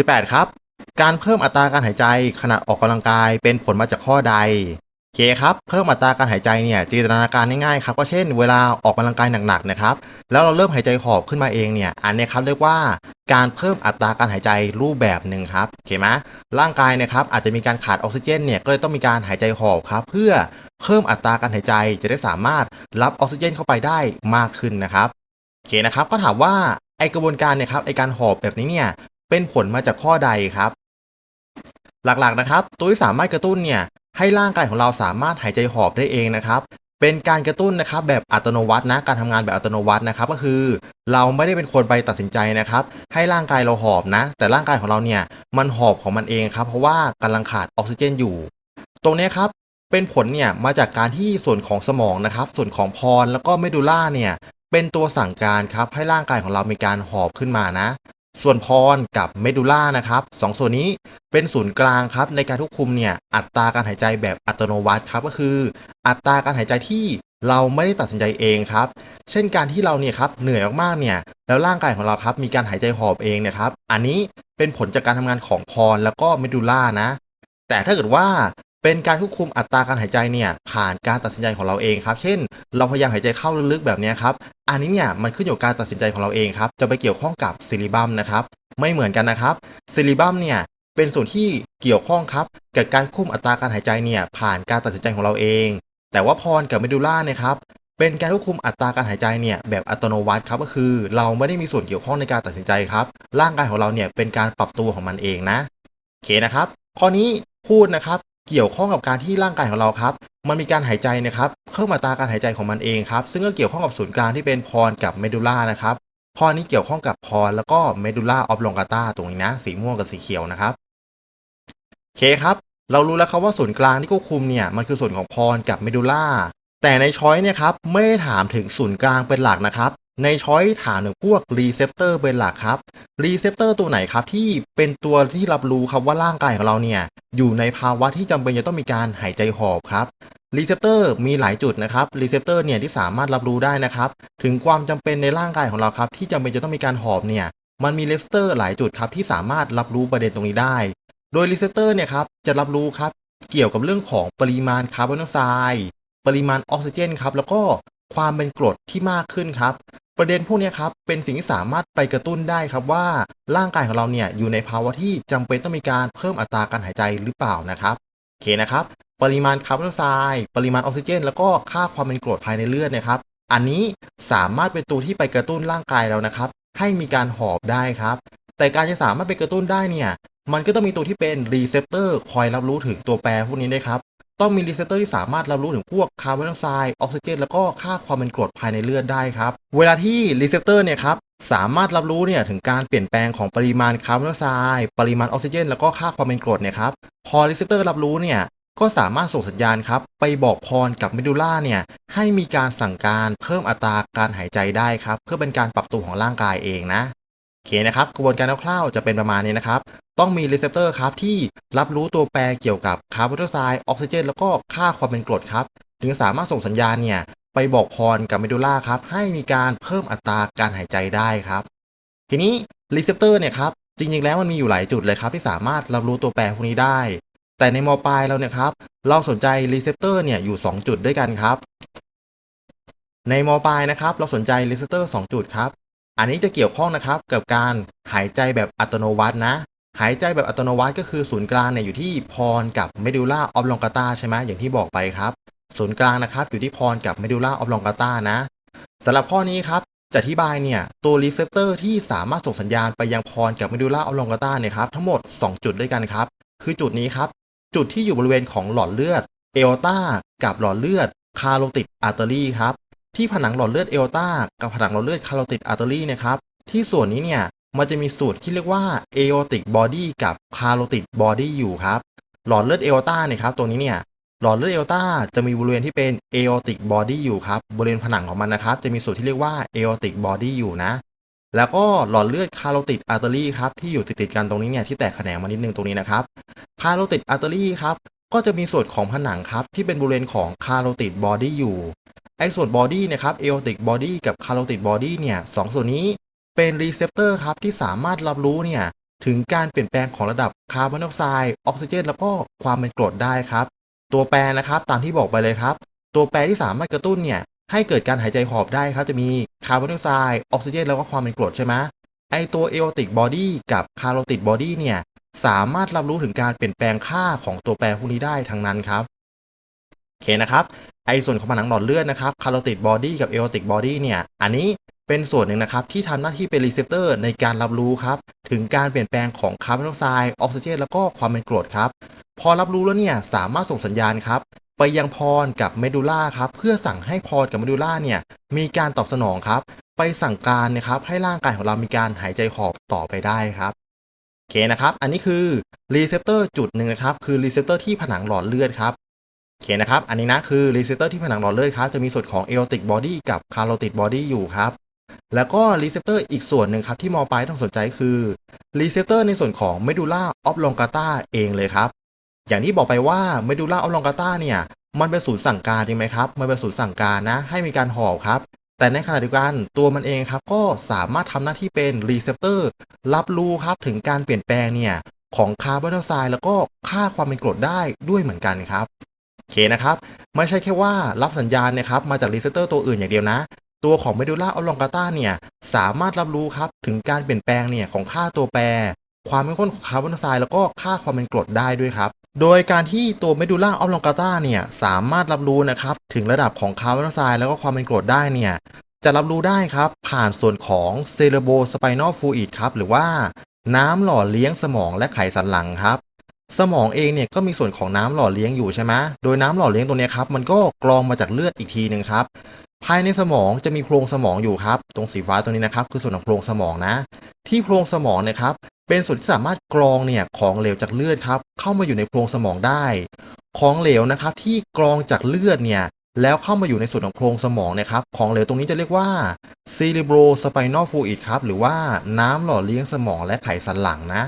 18 ครับ การเพิ่มอัตราการหายใจขณะออกกำลังกายเป็นผลมาจากข้อใดเคครับ เพิ่มอัตราการหายใจเนี่ยจินตนาการง่ายๆครับก็เช่นเวลาออกกำลังกายหนักๆนะครับ แล้วเราเริ่มหายใจหอบขึ้นมาเองเนี่ยอันนี้ครับเรียกว่าการเพิ่มอัตราการหายใจรูปแบบหนึ่งครับโอเคไหมร่างกายนะครับอาจจะมีการขาดออกซิเจนเนี่ยก็เลยต้องมีการหายใจหอบครับ เพื่อเพิ่มอัตราการหายใจจะได้สามารถรับออกซิเจนเข้าไปได้มากขึ้นนะครับโอเคนะครับก็ถามว่าไอกระบวนการเนี่ยครับไอการหอบแบบนี้เนี่ย เป็นผลมาจากข้อใดครับ หลักๆนะครับ ตัวที่สามารถกระตุ้นเนี่ยให้ร่างกายของเราสามารถหายใจหอบได้เองนะครับเป็นการกระตุ้นนะครับแบบอัตโนมัตินะการทำงานแบบอัตโนมัตินะครับ ก็คือ เราไม่ได้เป็นคนไปตัดสินใจนะครับ ให้ร่างกายเราหอบนะ แต่ร่างกายของเราเนี่ยมันหอบของมันเองครับ เพราะว่ากำลังขาดออกซิเจนอยู่ ตรงนี้ครับเป็นผลเนี่ยมาจากการที่ส่วนของสมองนะครับ ส่วนของพรแล้วก็เมดูล่าเนี่ยเป็นตัวสั่งการครับให้ร่างกายของเรามีการหอบขึ้นมานะ ส่วนพรกับเมดูล่านะครับสองส่วนนี้เป็นศูนย์กลางครับในการควบคุมเนี่ยอัตราการหายใจแบบอัตโนมัติครับก็คือ อัตราการหายใจที่เราไม่ได้ตัดสินใจเองครับ เช่นการที่เราเนี่ยครับเหนื่อยมากๆเนี่ยแล้วร่างกายของเราครับมีการหายใจหอบเองเนะครับอันนี้เป็นผลจากการทำงานของพรแล้วก็เมดูล่านะแต่ถ้าเกิดว่า เป็นการควบคุมอัตราการหายใจเนี่ยผ่านการตัดสินใจของเราเองครับ เช่น เราพยายามหายใจเข้าลึกๆแบบนี้ครับ อันนี้เนี่ยมันขึ้นอยู่กับการตัดสินใจของเราเองครับ จะไปเกี่ยวข้องกับซิลิบัมนะครับ ไม่เหมือนกันนะครับซิลิบัมเนี่ยเป็นส่วนที่เกี่ยวข้องครับกับการควบคุมอัตราการหายใจเนี่ยผ่านการตัดสินใจของเราเอง แต่ว่าพรกับเมดูล่าเนี่ยครับเป็นการควบคุมอัตราการหายใจเนี่ยแบบอัตโนมัติครับก็คือ เราไม่ได้มีส่วนเกี่ยวข้องในการตัดสินใจครับ ร่างกายของเราเนี่ยเป็นการปรับตัวของมันเองนะโอเคนะครับข้อนี้พูดนะครับ เกี่ยวข้องกับการที่ร่างกายของเราครับ มันมีการหายใจนะครับเพิ่มอัตาการหายใจของมันเองครับ ซึ่งก็เกี่ยวข้องกับศูนย์กลางที่เป็นพรกับเมดูล่านะครับข้อนี้เกี่ยวข้องกับพรแล้วก็เมดูล่าออฟลองกาตาตรงนี้นะ สีม่วงกับสีเขียวนะครับโอเคครับ เรารู้แล้วครับว่าศูนย์กลางที่ควบคุมเนี่ยมันคือส่วนของพรกับเมดูล่าแต่ในช้อยเนี่ยครับไม่ได้ถามถึงศูนย์กลางเป็นหลักนะครับ ในช้อยถามถึงพวกรีเซพเตอร์เป็นหลักครับรีเซพเตอร์ตัวไหนครับที่เป็นตัวที่รับรู้ครับว่าร่างกายของเราเนี่ยอยู่ในภาวะที่จำเป็นจะต้องมีการหายใจหอบครับรีเซพเตอร์มีหลายจุดนะครับรีเซพเตอร์เนี่ยที่สามารถรับรู้ได้นะครับ ถึงความจำเป็นในร่างกายของเราครับ ที่จำเป็นจะต้องมีการหอบเนี่ยมันมีรีเซพเตอร์หลายจุดครับที่สามารถรับรู้ประเด็นตรงนี้ได้ โดยรีเซพเตอร์เนี่ยครับจะรับรู้ครับเกี่ยวกับเรื่องของปริมาณคาร์บอนไดออกไซด์ปริมาณออกซิเจนครับแล้วก็ความเป็นกรดที่มากขึ้นครับ ประเด็นพวกนี้ครับเป็นสิ่งที่สามารถไปกระตุ้นได้ครับว่า ร่างกายของเราเนี่ยอยู่ในภาวะที่จำเป็นต้องมีการเพิ่มอัตราการหายใจหรือเปล่านะครับโอเคนะครับ ปริมาณคาร์บอนไดออกไซด์ปริมาณออกซิเจน แล้วก็ค่าความเป็นกรดภายในเลือดนะครับ อันนี้สามารถเป็นตัวที่ไปกระตุ้นร่างกายเรานะครับ ให้มีการหอบได้ครับ แต่การจะสามารถไปกระตุ้นได้เนี่ยมันก็ต้องมีตัวที่เป็นรีเซพเตอร์คอยรับรู้ถึงตัวแปรพวกนี้ด้วยครับ ต้องมีรีเซพเตอร์ที่สามารถรับรู้ถึงพวกคาร์บอนไดออกไซด์ออกซิเจนแล้วก็ค่าความเป็นกรดภายในเลือดได้ครับ เวลาที่รีเซพเตอร์เนี่ยครับสามารถรับรู้เนี่ยถึงการเปลี่ยนแปลงของปริมาณคาร์บอนไดออกไซด์ปริมาณออกซิเจน แล้วก็ค่าความเป็นกรดเนี่ยครับพอรีเซพเตอร์รับรู้เนี่ยก็สามารถส่งสัญญาณครับ ไปบอกพรกับเมดูล่าเนี่ยให้มีการสั่งการเพิ่มอัตราการหายใจได้ครับ เพื่อเป็นการปรับตัวของร่างกายเองนะ โอเคนะครับกระบวนการคร่าวๆจะเป็นประมาณนี้นะครับ ต้องมีรีเซพเตอร์ครับที่รับรู้ตัวแปรเกี่ยวกับคาร์บอนไดออกไซด์ออกซิเจนแล้วก็ค่าความเป็นกรดครับ ถึงสามารถส่งสัญญาณเนี่ยไปบอกพรกับเมดูล่าครับให้มีการเพิ่มอัตราการหายใจได้ครับ ทีนี้รีเซพเตอร์เนี่ยครับจริงๆแล้วมันมีอยู่หลายจุดเลยครับที่สามารถรับรู้ตัวแปรพวกนี้ได้ แต่ในมปลายเราเนี่ยครับเราสนใจรีเซพเตอร์เนี่ยอยู่ 2 จุดด้วยกันครับ ในมปลายนะครับเราสนใจรีเซพเตอร์2จุดครับ อันนี้จะเกี่ยวข้องนะครับกับการหายใจแบบอัตโนมัตินะ หายใจแบบอัตโนมัติก็คือศูนย์กลางเนี่ยอยู่ที่พรกับเมดูล่าออฟลองกาตาใช่ไหมอย่างที่บอกไปครับศูนย์กลางนะครับอยู่ที่พรกับเมดูล่าออฟลองกาตานะสำหรับข้อนี้ครับจะอธิบายเนี่ยตัวรีเซพเตอร์ที่สามารถส่งสัญญาณไปยังพรกับเมดูล่าออฟลองกาตาเนี่ยครับทั้งหมด 2 จุดด้วยกันครับ คือจุดนี้ครับ จุดที่อยู่บริเวณของหลอดเลือดเอลตากับหลอดเลือดคาโรติดอาร์เตอรี่ครับ ที่ผนังหลอดเลือดเอลตากับผนังหลอดเลือดคาร์โรติดอาร์เตอรี่นะครับที่ส่วนนี้เนี่ยมันจะมีสูตรที่เรียกว่าเอโอติกบอดี้กับคาร์โรติดบอดี้อยู่ครับหลอดเลือดเอลตาเนี่ยครับตัวนี้เนี่ยหลอดเลือดเอลตาจะมีบริเวณที่เป็นเอโอติกบอดี้อยู่ครับบริเวณผนังของมันนะครับจะมีส่วนที่เรียกว่าเอโอติกบอดี้อยู่นะแล้วก็หลอดเลือดคาร์โรติดอาร์เตอรี่ครับที่อยู่ติดๆกันตรงนี้เนี่ยที่แตกแขนงมานิดนึงตรงนี้นะครับคาร์โรติดอาร์เตอรี่ครับก็จะมีส่วนของผนังครับที่เป็นบริเวณของคาโรติดบอดี้อยู่ ไอ้ส่วนบอดี้นะครับเอโอติกบอดี้กับคาร์โรติดบอดี้เนี่ยสองส่วนนี้เป็นรีเซพเตอร์ครับที่สามารถรับรู้เนี่ยถึงการเปลี่ยนแปลงของระดับคาร์บอนไดออกไซด์ออกซิเจน แล้วก็ความเป็นกรดได้ครับ ตัวแปรนะครับตามที่บอกไปเลยครับ ตัวแปรที่สามารถกระตุ้นเนี่ยให้เกิดการหายใจหอบได้ครับ จะมีคาร์บอนไดออกไซด์ออกซิเจน แล้วก็ความเป็นกรดใช่ไหมไอตัวเอโอติกบอดี้กับคาร์โรติกบอดี้เนี่ยสามารถรับรู้ถึงการเปลี่ยนแปลงค่าของตัวแปรพวกนี้ได้ทั้งนั้นครับ โอเคนะครับไอส่วนของผนังหลอดเลือดนะครับคาร์โรติกบอดี้กับเอโอติกบอดี้เนี่ย อันนี้เป็นส่วนหนึ่งนะครับ ที่ทำหน้าที่เป็นรีเซพเตอร์ในการรับรู้ครับ ถึงการเปลี่ยนแปลงของคาร์บอนไดออกไซด์ออกซิเจนแล้วก็ความเป็นกรดครับ พอรับรู้แล้วเนี่ย สามารถส่งสัญญาณครับ ไปยังพรกับเมดูล่าครับ เพื่อสั่งให้พรกับเมดูล่าเนี่ย มีการตอบสนองครับ ไปสั่งการนะครับให้ร่างกายของเรามีการหายใจหอบต่อไปได้ครับโอเคนะครับ อันนี้คือรีเซพเตอร์จุดหนึ่งนะครับ คือรีเซพเตอร์ที่ผนังหลอดเลือดครับ โอเคนะครับ อันนี้นะคือรีเซพเตอร์ที่ผนังหลอดเลือดครับ จะมีส่วนของเอโอติกบอดี้กับคาร์โรติกบอดี้อยู่ครับ แล้วก็รีเซพเตอร์อีกส่วนหนึ่งครับที่มอปลายต้องสนใจคือรีเซพเตอร์ในส่วนของเมดูล่าออฟลองกาตาเองเลยครับ อย่างที่บอกไปว่าเมดูล่าออฟลองกาตาเนี่ย มันเป็นศูนย์สั่งการจริงไหมครับ มันเป็นศูนย์สั่งการนะ ให้มีการหอบครับ แต่ในขณะเดียวกันตัวมันเองครับก็สามารถทำหน้าที่เป็นรีเซพเตอร์รับรู้ครับถึงการเปลี่ยนแปลงเนี่ยของคาร์บอนไดออกไซด์แล้วก็ค่าความเป็นกรดได้ด้วยเหมือนกันครับ เคนะครับ ไม่ใช่แค่ว่ารับสัญญาณนะครับมาจากรีเซพเตอร์ตัวอื่นอย่างเดียวนะ ตัวของเมดูล่าออฟลองกาตาเนี่ยสามารถรับรู้ครับถึงการเปลี่ยนแปลงเนี่ยของค่าตัวแปร ความเข้มข้นของคาร์บอนไดออกไซด์แล้วก็ค่าความเป็นกรดได้ด้วยครับ โดยการที่ตัวเมดูล่าออฟลองกาตาเนี่ยสามารถรับรู้นะครับถึงระดับของคาร์บอนไดออกไซด์แล้วก็ความเป็นกรดได้เนี่ยจะรับรู้ได้ครับผ่านส่วนของเซเลโบสไปนอลฟูอิดครับหรือว่าน้ำหล่อเลี้ยงสมองและไขสันหลังครับ สมองเองเนี่ยก็มีส่วนของน้ำหล่อเลี้ยงอยู่ใช่ไหมโดยน้ำหล่อเลี้ยงตัวนี้ครับมันก็กรองมาจากเลือดอีกทีหนึ่งครับ ภายในสมองจะมีโพรงสมองอยู่ครับ ตรงสีฟ้าตัวนี้นะครับคือส่วนของโพรงสมองนะ ที่โพรงสมองเนะครับเป็นส่วนที่สามารถกรองเนี่ยของเหลวจากเลือดครับเข้ามาอยู่ในโพรงสมองได้ ของเหลวนะครับที่กรองจากเลือดเนี่ยแล้วเข้ามาอยู่ในส่วนของโพรงสมองนะครับ ของเหลวตรงนี้จะเรียกว่า cerebrospinal fluid ครับหรือว่าน้ำหล่อเลี้ยงสมองและไขสันหลังนะ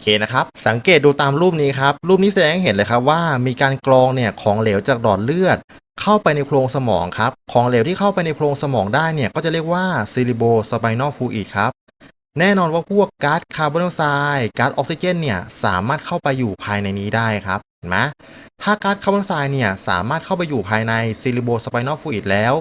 โอเคนะครับสังเกตดูตามรูปนี้ครับรูปนี้แสดงให้เห็นเลยครับว่ามีการกรองเนี่ยของเหลวจากหลอดเลือด เข้าไปในโพรงสมองครับของเหลวที่เข้าไปในโพรงสมองได้เนี่ยก็จะเรียกว่า cerebrospinal fluid ครับแน่นอนว่าพวกก๊าซคาร์บอนไดออกไซด์ก๊าซออกซิเจนเนี่ยสามารถเข้าไปอยู่ภายในนี้ได้ครับเห็นไหมถ้าก๊าซคาร์บอนไดออกไซด์เนี่ยสามารถเข้าไปอยู่ภายใน cerebrospinal fluid แล้ว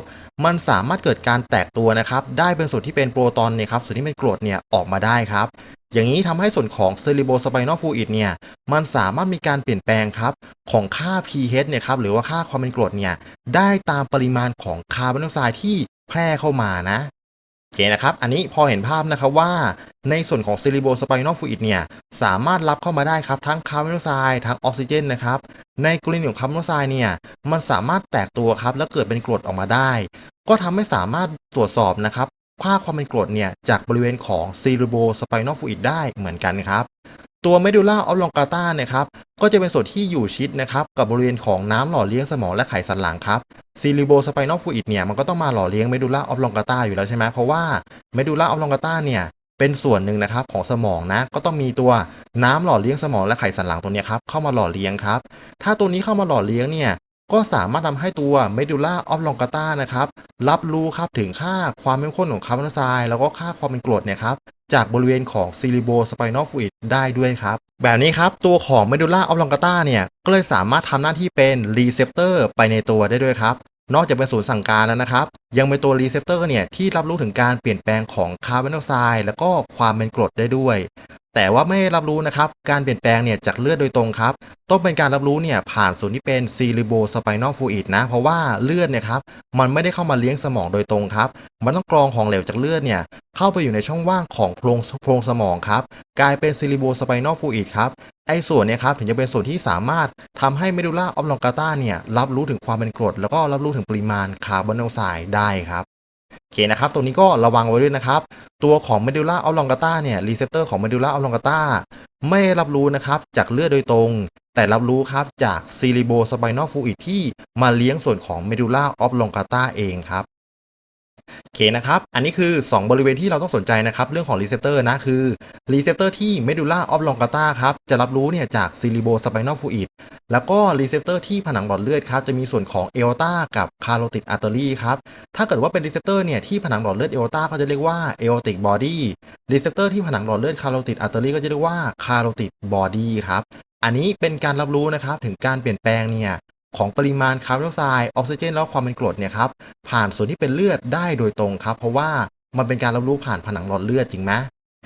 มันสามารถเกิดการแตกตัวนะครับได้เป็นส่วนที่เป็นโปรตอนเนี่ยครับส่วนที่เป็นกรดเนี่ยออกมาได้ครับ อย่างนี้ทำให้ส่วนของ cerebrospinal fluid เนี่ยมันสามารถมีการเปลี่ยนแปลงครับของค่า pH เนี่ยครับหรือว่าค่าความเป็นกรดเนี่ยได้ตามปริมาณของคาร์บอนไดออกไซด์ที่แพร่เข้ามานะโอเคนะครับ อันนี้พอเห็นภาพนะครับว่าในส่วนของ cerebrospinal fluid เนี่ยสามารถรับเข้ามาได้ครับทั้งคาร์บอนไดออกไซด์ทั้งออกซิเจนนะครับในกรณีของคาร์บอนไดออกไซด์เนี่ยมันสามารถแตกตัวครับแล้วเกิดเป็นกรดออกมาได้ ก็ทำให้สามารถตรวจสอบนะครับ ค่าความเป็นกรดเนี่ยจากบริเวณของ cerebrospinal fluid ได้เหมือนกันครับ ตัว medulla oblongata เนี่ยครับก็จะเป็นส่วนที่อยู่ชิดนะครับกับบริเวณของน้ำหล่อเลี้ยงสมองและไขสันหลังครับ cerebrospinal fluid เนี่ยมันก็ต้องมาหล่อเลี้ยง medulla oblongata อยู่แล้วใช่ไหมเพราะว่า medulla oblongata เนี่ยเป็นส่วนหนึ่งนะครับของสมองนะก็ต้องมีตัวน้ำหล่อเลี้ยงสมองและไขสันหลังตัวเนี้ยครับเข้ามาหล่อเลี้ยงครับถ้าตัวนี้เข้ามาหล่อเลี้ยงเนี่ย ก็สามารถทำให้ตัวเมดูล่าออฟลองกาตานะครับ รับรู้ครับถึงค่าความเข้มข้นของคาร์บอนไดออกไซด์แล้วก็ค่าความเป็นกรดเนี่ยครับ จากบริเวณของซีริโบสไปนอลฟลูอิดได้ด้วยครับ แบบนี้ครับ ตัวของเมดูล่าออฟลองกาตาเนี่ย ก็เลยสามารถทำหน้าที่เป็นรีเซพเตอร์ไปในตัวได้ด้วยครับ นอกจากเป็นศูนย์สั่งการแล้วนะครับยังเป็นตัวรีเซพเตอร์เนี่ยที่รับรู้ถึงการเปลี่ยนแปลงของคาร์บอนไดออกไซด์แล้วก็ความเป็นกรดได้ด้วย แต่ว่าไม่รับรู้นะครับการเปลี่ยนแปลงเนี่ยจากเลือดโดยตรงครับต้องเป็นการรับรู้เนี่ยผ่านส่วนที่เป็น cerebrospinal fluid นะ เพราะว่าเลือดเนี่ยครับมันไม่ได้เข้ามาเลี้ยงสมองโดยตรงครับ มันต้องกรองของเหลวจากเลือดเนี่ยเข้าไปอยู่ในช่องว่างของโพรงโพรงสมองครับกลายเป็น cerebrospinal fluid ครับไอ้ส่วนเนี่ยครับถึงจะเป็นส่วนที่สามารถทำให้ medulla oblongata เนี่ยรับรู้ถึงความเป็นกรดแล้วก็รับรู้ถึงปริมาณคาร์บอนไดออกไซด์ได้ครับโอเคนะครับตัวนี้ก็ระวังไว้ด้วยนะครับ ตัวของ medulla oblongata เนี่ยรีเซพเตอร์ของ medulla oblongata ไม่รับรู้นะครับจากเลือดโดยตรง แต่รับรู้ครับจากซีริโบสไปนอลฟูอิดที่มาเลี้ยงส่วนของเมดูล่าออฟลองกาตาเองครับ โอเคนะครับ อันนี้คือ 2 บริเวณที่เราต้องสนใจนะครับ เรื่องของรีเซพเตอร์นะ คือรีเซพเตอร์ที่ medulla oblongata ครับ จะรับรู้เนี่ยจาก cerebrospinal fluid แล้วก็รีเซพเตอร์ที่ผนังหลอดเลือดครับ จะมีส่วนของ aorta กับ carotid artery ครับ ถ้าเกิดว่าเป็นรีเซพเตอร์เนี่ยที่ผนังหลอดเลือด aorta ก็จะเรียกว่า aortic body รีเซพเตอร์ที่ผนังหลอดเลือด carotid artery ก็จะเรียกว่า carotid body ครับอันนี้เป็นการรับรู้นะครับถึงการเปลี่ยนแปลงเนี่ย ของปริมาณคาร์บอนไดออกไซด์ออกซิเจนแล้วความเป็นกรดเนี่ยครับผ่านส่วนที่เป็นเลือดได้โดยตรงครับ เพราะว่ามันเป็นการรับรู้ผ่านผนังหลอดเลือดจริงไหม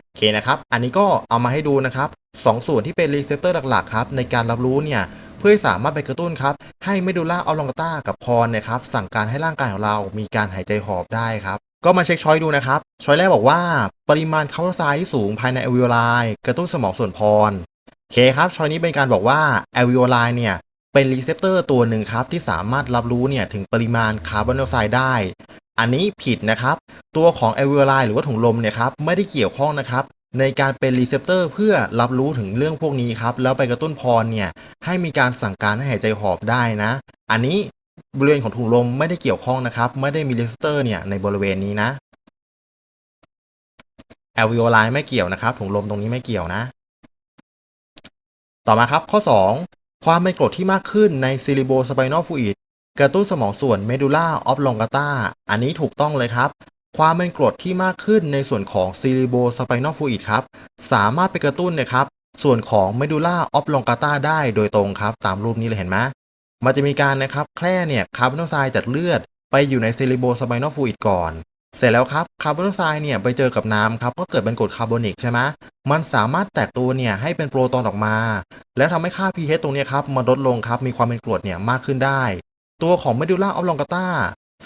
โอเคนะครับ อันนี้ก็เอามาให้ดูนะครับสองส่วนที่เป็นรีเซพเตอร์หลักๆครับในการรับรู้เนี่ยเพื่อให้สามารถไปกระตุ้นครับให้เมดูล่าออลองกาตากับพรเนี่ยครับสั่งการให้ร่างกายของเรามีการหายใจหอบได้ครับก็มาเช็คช้อยดูนะครับ ช้อยแรกบอกว่า ปริมาณคาร์บอนไดออกไซด์ที่สูงภายในอวิโอไลกระตุ้นสมองส่วนพรโอเคครับช้อยนี้เป็นการบอกว่า a l v e o l i เนี่ย เป็นรีเซพเตอร์ตัวหนึ่งครับที่สามารถรับรู้เนี่ยถึงปริมาณคาร์บอนไดออกไซด์ได้ อันนี้ผิดนะครับ ตัวของ a l v e o l i หรือว่าถุงลมเนี่ยครับไม่ได้เกี่ยวข้องนะครับในการเป็นรีเซพเตอร์เพื่อรับรู้ถึงเรื่องพวกนี้ครับแล้วไปกระตุ้นพรเนี่ยให้มีการสั่งการให้หายใจหอบได้นะ อันนี้บริเวณของถุงลมไม่ได้เกี่ยวข้องนะครับ ไม่ได้มีรีเซพเตอร์เนี่ยในบริเวณนี้นะ a l v e o l i ไม่เกี่ยวนะครับถุงลมตรงนี้ไม่เกี่ยวนะ ต่อมาครับข้อ 2 ความเป็นกรดที่มากขึ้นใน cerebrospinal fluid กระตุ้นสมองส่วน medulla oblongata อันนี้ถูกต้องเลยครับ ความเป็นกรดที่มากขึ้นในส่วนของ cerebrospinal fluid ครับ สามารถไปกระตุ้นนะครับ ส่วนของ medulla oblongata ได้โดยตรงครับ ตามรูปนี้เลยเห็นไหมมันจะมีการนะครับแคร่เนี่ยคาร์บอนไดออกไซด์จากเลือด ไปอยู่ใน cerebrospinal fluid ก่อน เสร็จแล้วครับคาร์บอนไดออกไซด์เนี่ยไปเจอกับน้ำครับก็เกิดเป็นกรดคาร์บอนิกใช่ไหมมันสามารถแตกตัวเนี่ยให้เป็นโปรตอนออกมา แล้วทำให้ค่า pH ตรงเนี้ยครับมันลดลงครับมีความเป็นกรดเนี่ยมากขึ้นได้ ตัวของ medulla oblongata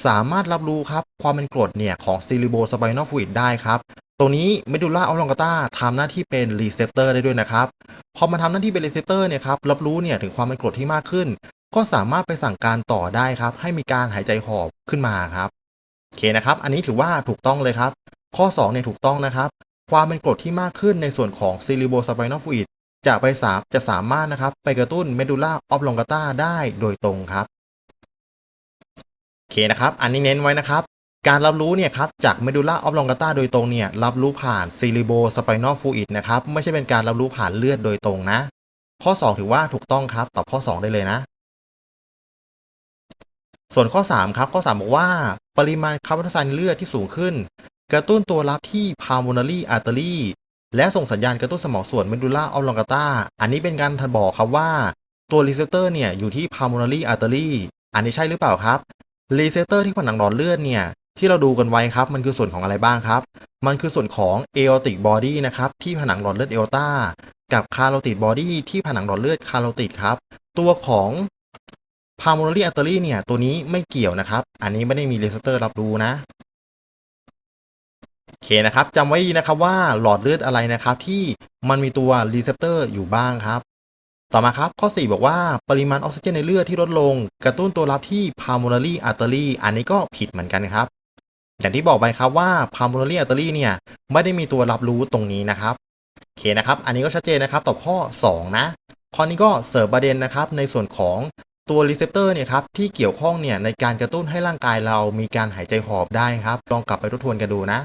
สามารถรับรู้ครับความเป็นกรดเนี่ยของ cerebrospinal fluid ได้ครับตรงนี้ medulla oblongata ทำหน้าที่เป็น receptor ได้ด้วยนะครับพอมาทำหน้าที่เป็น receptor เนี่ยครับรับรู้เนี่ยถึงความเป็นกรดที่มากขึ้น ก็สามารถไปสั่งการต่อได้ครับให้มีการหายใจหอบขึ้นมาครับ โอเคนะครับ อันนี้ถือว่าถูกต้องเลยครับ ข้อ2เนี่ยถูกต้องนะครับ ความเป็นกรดที่มากขึ้นในส่วนของ cerebrospinal fluid จะไปสามจะสามารถนะครับ ไปกระตุ้น medulla oblongata ได้โดยตรงครับโอเคนะครับ อันนี้เน้นไว้นะครับ การรับรู้เนี่ยครับจาก medulla oblongata โดยตรงเนี่ยรับรู้ผ่าน cerebrospinal fluid นะครับไม่ใช่เป็นการรับรู้ผ่านเลือดโดยตรงนะ ข้อ 2 ถือว่าถูกต้องครับตอบข้อ 2 ได้เลยนะ ส่วนข้อ 3 ครับ ข้อ 3 บอกว่า ปริมาณคาร์บอนไดออกไซด์ในเลือดที่สูงขึ้น กระตุ้นตัวรับที่ pulmonary artery และส่งสัญญาณกระตุ้นสมองส่วน medulla oblongata อันนี้เป็นการบอกครับว่าตัวรีเซพเตอร์เนี่ยอยู่ที่ pulmonary artery อันนี้ใช่หรือเปล่าครับรีเซพเตอร์ที่ผนังหลอดเลือดเนี่ยที่เราดูกันไว้ครับ มันคือส่วนของอะไรบ้างครับ มันคือส่วนของ aortic body นะครับที่ผนังหลอดเลือด aorta กับ carotid body ที่ผนังหลอดเลือด carotid ครับ ตัวของ pulmonary artery เนี่ย ตัวนี้ไม่เกี่ยวนะครับ อันนี้ไม่ได้มีรีเซพเตอร์รับรู้นะโอเคนะครับจำไว้ดีนะครับว่าหลอดเลือดอะไรนะครับ ที่มันมีตัวรีเซพเตอร์อยู่บ้างครับ ต่อมาครับข้อ 4 บอกว่าปริมาณออกซิเจนในเลือดที่ลดลง กระตุ้นตัวรับที่ pulmonary artery อันนี้ก็ผิดเหมือนกันครับ อย่างที่บอกไปครับว่า pulmonary artery เนี่ยไม่ได้มีตัวรับรู้ตรงนี้นะครับโอเคนะครับ อันนี้ก็ชัดเจนนะครับตอบข้อ 2 นะข้อนี้ก็เสริมประเด็นนะครับในส่วนของ ตัวรีเซพเตอร์เนี่ยครับที่เกี่ยวข้องเนี่ยในการกระตุ้นให้ร่างกายเรามีการหายใจหอบได้ครับ ลองกลับไปทบทวนกันดูนะ